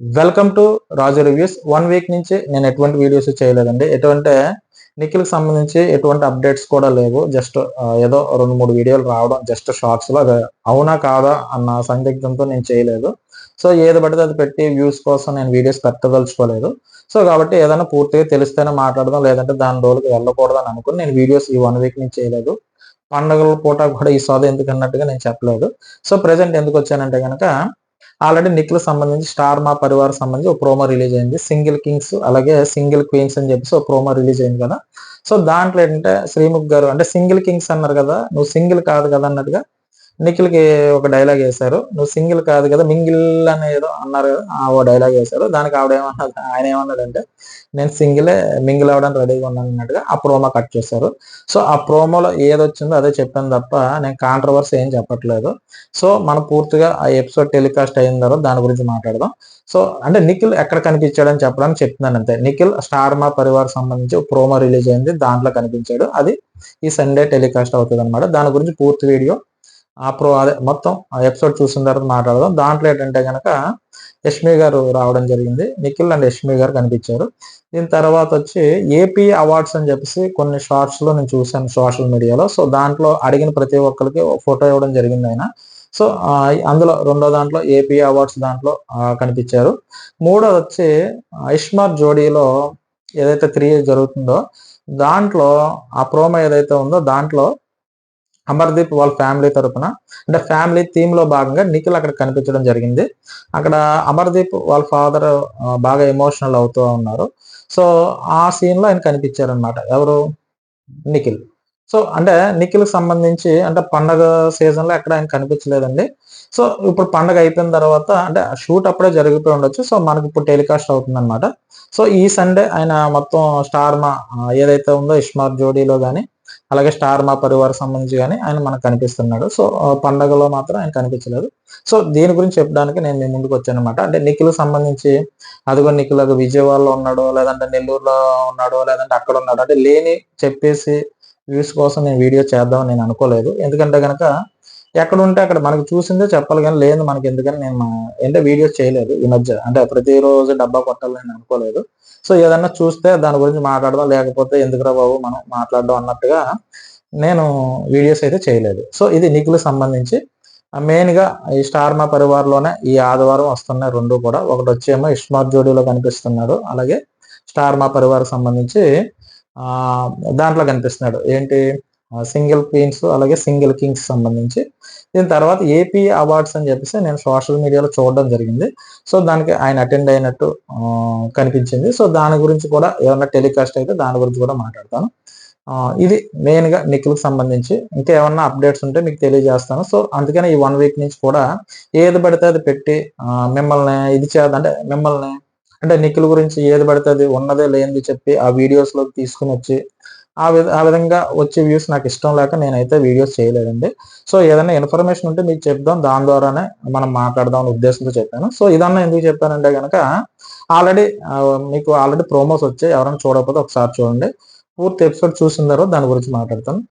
Welcome to Raju reviews one week నుంచి నేను ఎటువంటి వీడియోస్ చేయలేదండి. ఎటువంటి నిఖిల్కి సంబంధించి ఎటువంటి అప్డేట్స్ కూడా లేవు. జస్ట్ ఏదో రెండు మూడు వీడియోలు రావడం జస్ట్ షార్ట్స్లో. అది అవునా కాదా అన్న సందిగ్ధంతో నేను చేయలేదు. సో ఏది పడితే అది పెట్టి వ్యూస్ కోసం నేను వీడియోస్ పెట్టదలుచుకోలేదు. సో కాబట్టి ఏదైనా పూర్తిగా తెలిస్తేనే మాట్లాడదాం. లేదంటే దాని రోజుకి వెళ్ళకూడదని అనుకుని నేను వీడియోస్ ఈ వన్ వీక్ నుంచి చేయలేదు. పండుగల పూట కూడా ఈ సోద ఎందుకు అన్నట్టుగా నేను చెప్పలేదు. సో ప్రజెంట్ ఎందుకు వచ్చానంటే కనుక ఆల్రెడీ నిక్ సంబంధించి స్టార్ మా పరివార్ సంబంధించి ఒక ప్రోమో రిలీజ్ అయింది. సింగిల్ కింగ్స్ అలాగే సింగిల్ క్వీన్స్ అని చెప్పేసి ఒక ప్రోమో రిలీజ్ అయింది కదా. సో దాంట్లో ఏంటంటే శ్రీముఖ్ గారు అంటే సింగిల్ కింగ్స్ అన్నారు కదా. నువ్వు సింగిల్ కాదు కదా అన్నట్టుగా నిఖిల్కి ఒక డైలాగ్ వేశారు. నువ్వు సింగిల్ కాదు కదా మింగిల్ అని ఏదో అన్నారు కదా ఆ ఓ డైలాగ్ వేశారు. దానికి ఆవిడ ఏమన్నా ఆయన ఏమన్నాడంటే నేను సింగిలే మింగిల్ అవ్వడానికి రెడీగా ఉన్నాను అన్నట్టుగా ఆ ప్రోమో కట్ చేశారు. సో ఆ ప్రోమోలో ఏది వచ్చిందో అదే చెప్పాను తప్ప నేను కాంట్రవర్సీ ఏం చెప్పట్లేదు. సో మనం పూర్తిగా ఆ ఎపిసోడ్ టెలికాస్ట్ అయిన తర్వాత దాని గురించి మాట్లాడదాం. సో అంటే నిఖిల్ ఎక్కడ కనిపించాడని చెప్పడానికి చెప్తున్నాను అంతే. నిఖిల్ స్టార్ మా పరివార్ సంబంధించి ప్రోమో రిలీజ్ అయింది దాంట్లో కనిపించాడు. అది ఈ సండే టెలికాస్ట్ అవుతుంది అనమాట దాని గురించి పూర్తి వీడియో ఆ ప్రో అదే మొత్తం ఆ ఎపిసోడ్ చూసిన తర్వాత మాట్లాడదాం. దాంట్లో ఏంటంటే కనుక యష్మి గారు రావడం జరిగింది. నిఖిల్ అండ్ యష్మి గారు కనిపించారు. దీని తర్వాత వచ్చి ఏపీ అవార్డ్స్ అని చెప్పేసి కొన్ని షార్ట్స్లో నేను చూశాను సోషల్ మీడియాలో. సో దాంట్లో అడిగిన ప్రతి ఒక్కరికి ఫోటో ఇవ్వడం జరిగింది ఆయన. సో అందులో రెండో దాంట్లో ఏపీ అవార్డ్స్ దాంట్లో కనిపించారు. మూడోది వచ్చి ఇష్మార్ జోడీలో ఏదైతే త్రీ జరుగుతుందో దాంట్లో ఆ ప్రోమో ఏదైతే ఉందో దాంట్లో అమర్దీప్ వాళ్ళ ఫ్యామిలీ తరపున. అంటే ఫ్యామిలీ థీమ్లో భాగంగా నిఖిల్ అక్కడ కనిపించడం జరిగింది. అక్కడ అమర్దీప్ వాళ్ళ ఫాదర్ బాగా ఎమోషనల్ అవుతూ ఉన్నారు. సో ఆ సీన్లో ఆయన కనిపించారనమాట ఎవరు? నిఖిల్. సో అంటే నిఖిల్ సంబంధించి అంటే పండగ సీజన్లో ఎక్కడ ఆయన కనిపించలేదండి. సో ఇప్పుడు పండగ అయిపోయిన తర్వాత అంటే షూట్ అప్పుడే జరిగిపోయి ఉండొచ్చు. సో మనకి ఇప్పుడు టెలికాస్ట్ అవుతుంది అనమాట సో ఈ సండే ఆయన మొత్తం స్టార్ మా ఏదైతే ఉందో ఇష్మార్ జోడీలో కానీ అలాగే స్టార్ మా పరివార సంబంధించి కానీ ఆయన మనకు కనిపిస్తున్నాడు. సో పండగలో మాత్రం ఆయన కనిపించలేదు. సో దీని గురించి చెప్పడానికి నేను మీ ముందుకు వచ్చాను అనమాట అంటే నిఖిల్ సంబంధించి అదిగో నిఖిల్ అది విజయవాడలో ఉన్నాడు లేదంటే నెల్లూరులో ఉన్నాడు లేదంటే అక్కడ ఉన్నాడు అంటే లేని చెప్పేసి వ్యూస్ కోసం నేను వీడియో చేద్దామని నేను అనుకోలేదు. ఎందుకంటే కనుక ఎక్కడ ఉంటే అక్కడ మనకు చూసిందే చెప్పాలి కానీ లేదు మనకి ఎందుకని నేను అంటే వీడియోస్ చేయలేదు ఈ మధ్య. అంటే ప్రతిరోజు డబ్బా కొట్టాలని అనుకోలేదు. సో ఏదన్నా చూస్తే దాని గురించి మాట్లాడదాం లేకపోతే ఎందుకురా బాబు మనం మాట్లాడడం అన్నట్టుగా నేను వీడియోస్ అయితే చేయలేదు. సో ఇది నిఖిల్ సంబంధించి. మెయిన్గా ఈ స్టార్ మా పరివార్లోనే ఈ ఆదివారం వస్తున్నాయి రెండు కూడా. ఒకటి వచ్చేమో ఇస్మార్ట్ జోడీలో కనిపిస్తున్నాడు. అలాగే స్టార్ మా పరివార్ సంబంధించి దాంట్లో కనిపిస్తున్నాడు. ఏంటి? సింగిల్ క్వీన్స్ అలాగే సింగిల్ కింగ్స్ సంబంధించి. దీని తర్వాత ఏపీ అవార్డ్స్ అని చెప్పేసి నేను సోషల్ మీడియాలో చూడడం జరిగింది. సో దానికి ఆయన అటెండ్ అయినట్టు కనిపించింది. సో దాని గురించి కూడా ఏమన్నా టెలికాస్ట్ అయితే దాని గురించి కూడా మాట్లాడతాను. ఇది మెయిన్గా నిఖిల్కి సంబంధించి. ఇంకా ఏమన్నా అప్డేట్స్ ఉంటే మీకు తెలియజేస్తాను. సో అందుకని ఈ వన్ వీక్ నుంచి కూడా ఏది పడితే అది పెట్టి మిమ్మల్ని ఇది చేద్దాం అంటే మిమ్మల్ని అంటే నిఖిల్ గురించి ఏది పడితే అది ఉన్నదే లేనిది చెప్పి ఆ వీడియోస్లోకి తీసుకుని వచ్చి ఆ విధ ఆ విధంగా వచ్చే వ్యూస్ నాకు ఇష్టం లేక నేనైతే వీడియోస్ చేయలేదండి. సో ఏదైనా ఇన్ఫర్మేషన్ ఉంటే మీకు చెప్దాం. దాని ద్వారానే మనం మాట్లాడదాం అనే ఉద్దేశంతో చెప్పాను. సో ఇదన్నా ఎందుకు చెప్పానంటే కనుక ఆల్రెడీ మీకు ఆల్రెడీ ప్రోమోస్ వచ్చాయి. ఎవరైనా చూడకపోతే ఒకసారి చూడండి. పూర్తి ఎపిసోడ్ చూసిన తర్వాత దాని గురించి మాట్లాడతాను.